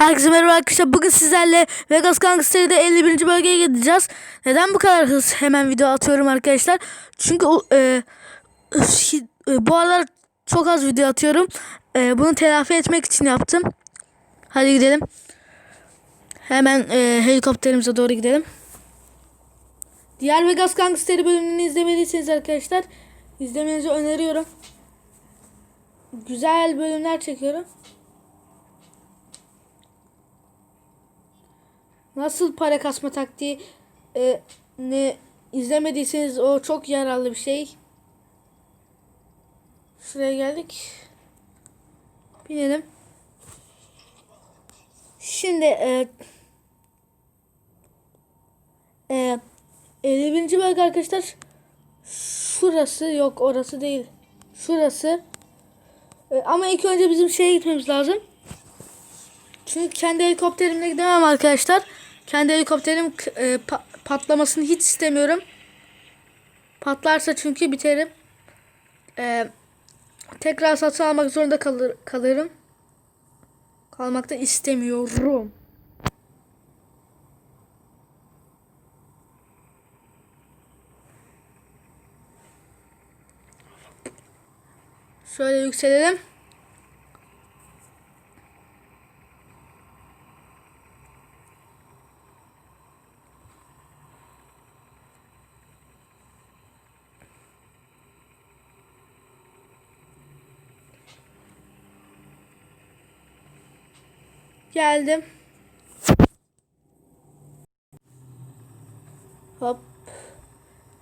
Herkese merhaba arkadaşlar. Bugün sizlerle Vegas Gangster'de 51. bölgeye gideceğiz. Neden bu kadar hız hemen video atıyorum arkadaşlar? Çünkü e, e, bu aralar çok az video atıyorum. E, bunu telafi etmek için yaptım. Hadi gidelim. Hemen e, helikopterimize doğru gidelim. Diğer Vegas Gangster'i bölümünü izlemediyseniz arkadaşlar izlemenizi öneriyorum. Güzel bölümler çekiyorum. Nasıl para kasma taktiği e, ne izlemediyseniz o çok yararlı bir şey. Şuraya geldik. Binelim. Şimdi e, e, 51. bölge arkadaşlar şurası yok orası değil. Şurası. E, ama ilk önce bizim şeye gitmemiz lazım. Çünkü kendi helikopterimle gidemem arkadaşlar. Kendi helikopterim e, pa- patlamasını hiç istemiyorum. Patlarsa çünkü biterim. E, tekrar satın almak zorunda kalır, kalırım. Kalmakta istemiyorum. Şöyle yükselelim. Geldim. Hop.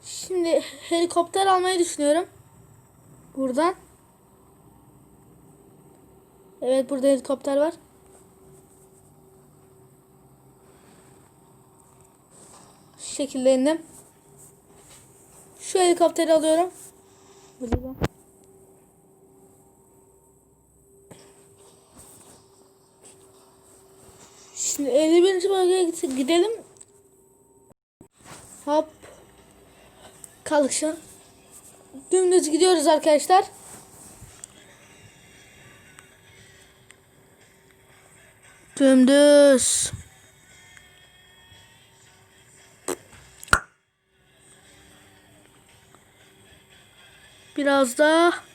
Şimdi helikopter almayı düşünüyorum. Buradan. Evet burada helikopter var. Şu şekilde indim. Şu helikopteri alıyorum. Burada. Şimdi 51. bölgeye gidelim. Hop. Kalkışın. Dümdüz gidiyoruz arkadaşlar. Dümdüz. Biraz daha.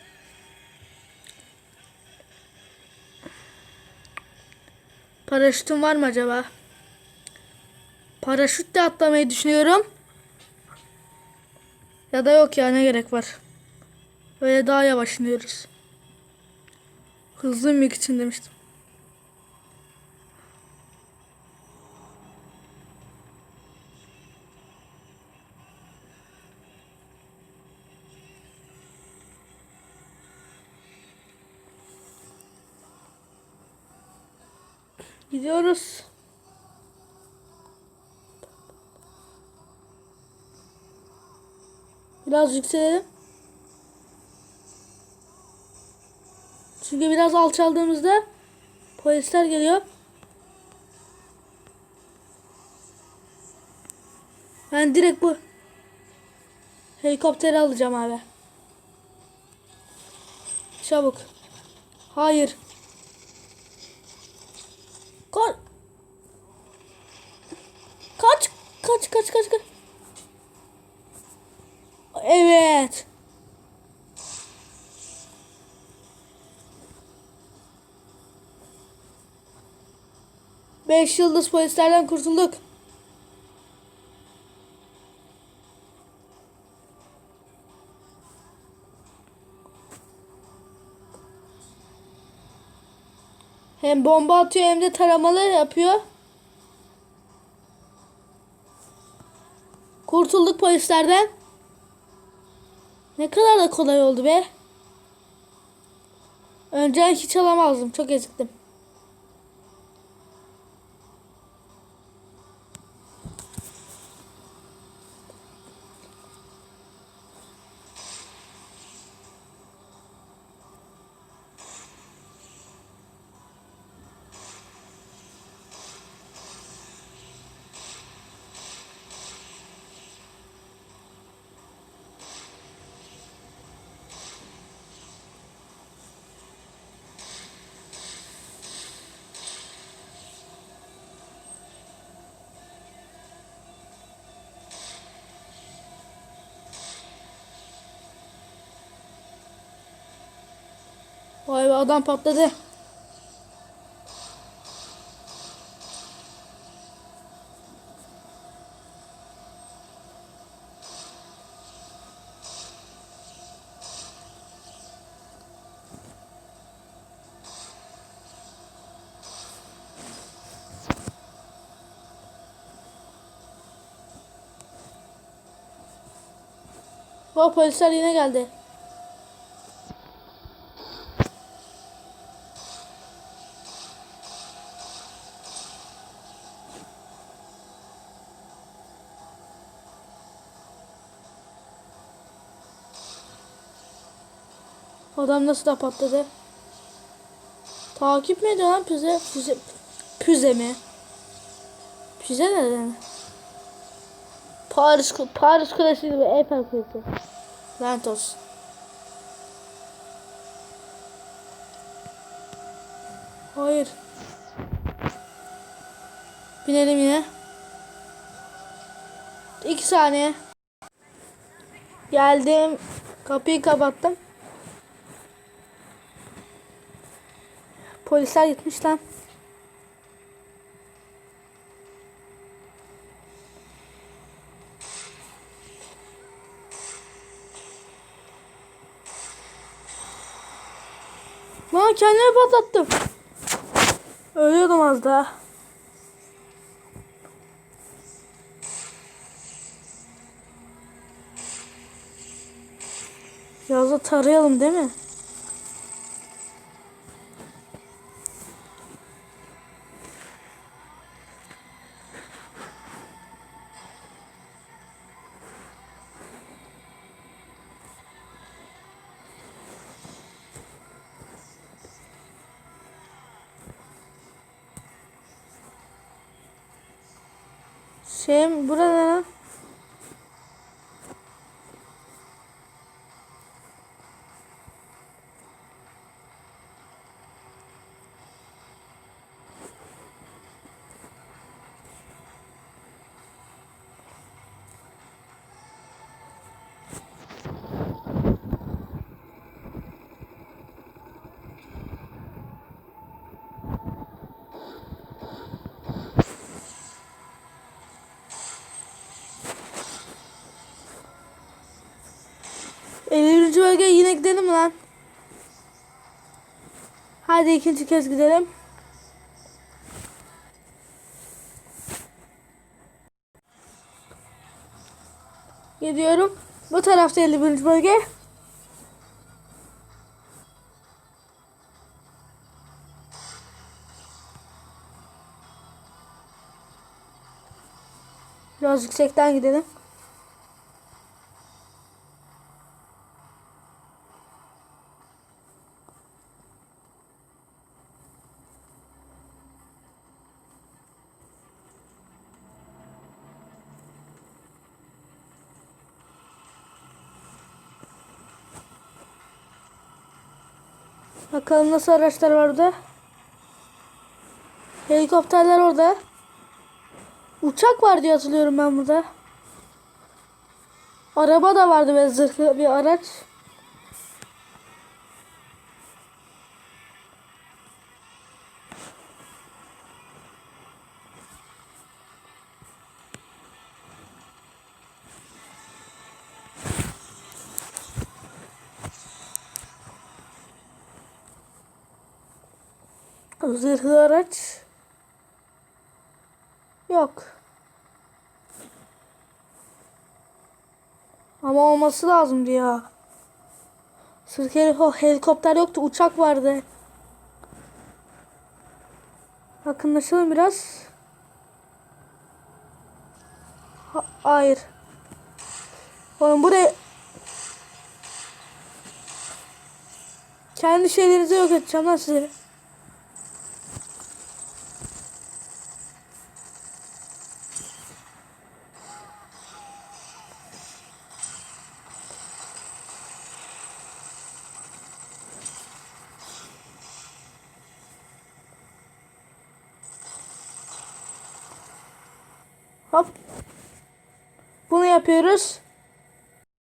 Paraşütüm var mı acaba? Paraşütle atlamayı düşünüyorum. Ya da yok ya ne gerek var. Böyle daha yavaş iniyoruz. Hızlı inmek için demiştim. Gidiyoruz. Biraz yükselelim. Çünkü biraz alçaldığımızda polisler geliyor. Ben direkt bu helikopteri alacağım abi. Çabuk. Hayır. Kaç. Kaç. Kaç kaç kaç kaç. Evet. Beş yıldız polislerden kurtulduk. Hem bomba atıyor hem de taramalı yapıyor. Kurtulduk polislerden. Ne kadar da kolay oldu be. Önceden hiç alamazdım. Çok eziktim. Vay be adam patladı. O polisler yine geldi. Adam nasıl da patladı? Takip mi ediyor lan füze? Füze, füze mi? Füze neden? Paris, Paris Kulesi ve Eiffel Kulesi. Lanet olsun. Hayır. Binelim yine. İki saniye. Geldim. Kapıyı kapattım. Polisler gitmiş lan. Lan kendimi patlattım. Ölüyordum az daha. Biraz tarayalım değil mi? Şey burada Ellinci bölgeye yine gidelim lan? Hadi ikinci kez gidelim. Gidiyorum. Bu tarafta 51. bölge. Biraz yüksekten gidelim. Bakalım nasıl araçlar var orada. Helikopterler orada. Uçak var diye hatırlıyorum ben burada. Araba da vardı ve zırhlı bir araç. Zırhlı araç. Yok. Ama olması lazımdı ya. Sırf helik- helikopter yoktu. Uçak vardı. Yakınlaşalım biraz. Ha- hayır. Oğlum buraya... Kendi şeylerinizi yok edeceğim lan size. Hop. Bunu yapıyoruz.